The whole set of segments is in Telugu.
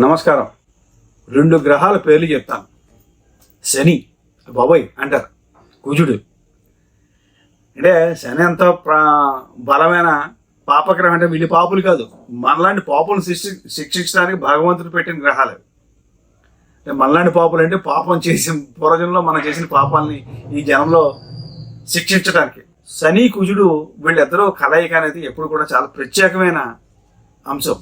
నమస్కారం. రెండు గ్రహాల పేర్లు చెప్తాను. శని బాబోయ్ అంటారు. కుజుడు. అంటే శని ఎంత ప్రా బలమైన పాపగ్రహం అంటే వీళ్ళు పాపులు కాదు. మనలాంటి పాపులను శిక్ష శిక్షించడానికి భగవంతుడు పెట్టిన గ్రహాలు. అంటే మనలాంటి పాపులు అంటే పాపం చేసిన పూర్వజంలో మనం చేసిన పాపాలని ఈ జనంలో శిక్షించడానికి. శని కుజుడు వీళ్ళిద్దరూ కలయిక అనేది ఎప్పుడు కూడా చాలా ప్రత్యేకమైన అంశం.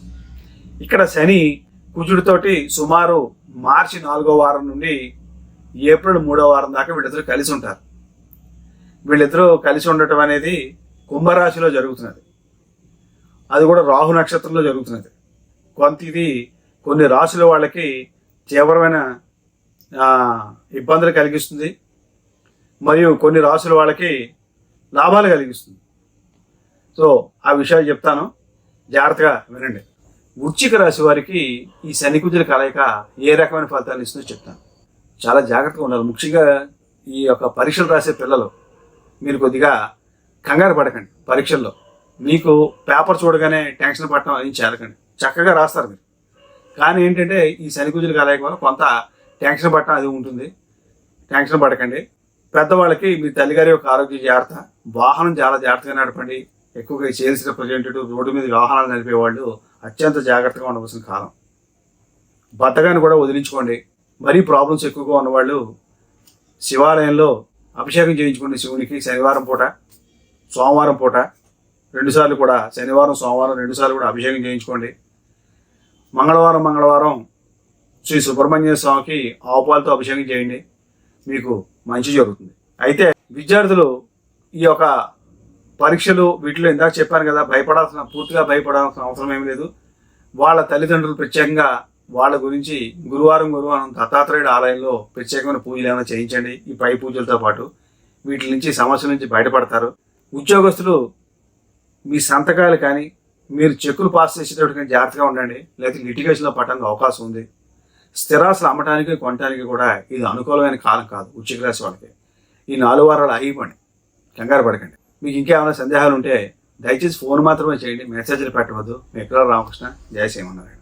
ఇక్కడ శని కుజుడితోటి సుమారు మార్చి నాలుగో వారం నుండి ఏప్రిల్ మూడో వారం దాకా వీళ్ళిద్దరూ కలిసి ఉంటారు. వీళ్ళిద్దరూ కలిసి ఉండటం అనేది కుంభరాశిలో జరుగుతున్నది. అది కూడా రాహు నక్షత్రంలో జరుగుతున్నది. కొంత ఇది కొన్ని రాశుల వాళ్ళకి తీవ్రమైన ఇబ్బందులు కలిగిస్తుంది. మరియు కొన్ని రాశుల వాళ్ళకి లాభాలు కలిగిస్తుంది. సో ఆ విషయాలు చెప్తాను. జాగ్రత్తగా వినండి. వృచ్చిక రాశి వారికి ఈ శని కుజుల కలయిక ఏ రకమైన ఫలితాలు ఇస్తుందో చెప్తాను. చాలా జాగ్రత్తగా ఉండాలి. ముఖ్యంగా ఈ యొక్క పరీక్షలు రాసే పిల్లలు మీరు కొద్దిగా కంగారు పడకండి పరీక్షల్లో. మీకు పేపర్ చూడగానే టెన్షన్ పడటం అది చేరకండి. చక్కగా రాస్తారు మీరు. కానీ ఏంటంటే ఈ శని కుజుల కలయిక వల్ల కొంత టెన్షన్ పడటం అది ఉంటుంది. టెన్షన్ పడకండి. పెద్దవాళ్ళకి మీ తల్లిగారి యొక్క ఆరోగ్య జాగ్రత్త వాహనం చాలా జాగ్రత్తగా నడపండి. ఎక్కువగా ఈ సేల్స్ రిప్రజెంటేటివ్ రోడ్డు మీద వాహనాలు నడిపేవాళ్ళు అత్యంత జాగ్రత్తగా ఉండవలసిన కాలం. బద్దగాన్ని కూడా వదిలించుకోండి. మరీ ప్రాబ్లమ్స్ ఎక్కువగా ఉన్నవాళ్ళు శివాలయంలో అభిషేకం చేయించుకోండి శివునికి శనివారం పూట సోమవారం పూట. రెండుసార్లు కూడా శనివారం సోమవారం రెండుసార్లు కూడా అభిషేకం చేయించుకోండి. మంగళవారం మంగళవారం శ్రీ సుబ్రహ్మణ్య స్వామికి ఆవుపాలతో అభిషేకం చేయండి. మీకు మంచి జరుగుతుంది. అయితే విద్యార్థులు ఈ యొక్క పరీక్షలు వీటిలో ఇందాక చెప్పాను కదా భయపడాల్సిన పూర్తిగా భయపడాల్సిన అవసరం ఏమీ లేదు. వాళ్ళ తల్లిదండ్రులు ప్రత్యేకంగా వాళ్ళ గురించి గురువారం గురువారం దత్తాత్రేయుడు ఆలయంలో ప్రత్యేకమైన పూజలు ఏమైనా చేయించండి. ఈ పై పూజలతో పాటు వీటి నుంచి సమస్యల నుంచి బయటపడతారు. ఉద్యోగస్తులు మీ సంతకాలు కానీ మీరు చెక్కులు పాస్ చేసేటప్పుడు కానీ జాగ్రత్తగా ఉండండి. లేకపోతే లిటిగేషన్లో పట్టడానికి అవకాశం ఉంది. స్థిరాస్తులు అమ్మటానికి కొనడానికి కూడా ఇది అనుకూలమైన కాలం కాదు ఉచిక రాశి వాళ్ళకి. ఈ నాలుగు వారాలు అయిపోండి. కంగారు పడకండి. మీకు ఇంకేమైనా సందేహాలు ఉంటే దయచేసి ఫోన్ మాత్రమే చేయండి. మెసేజ్లు పెట్టవద్దు. మీ ఎక్కడ రామకృష్ణ. జయసేమన్నారాయణ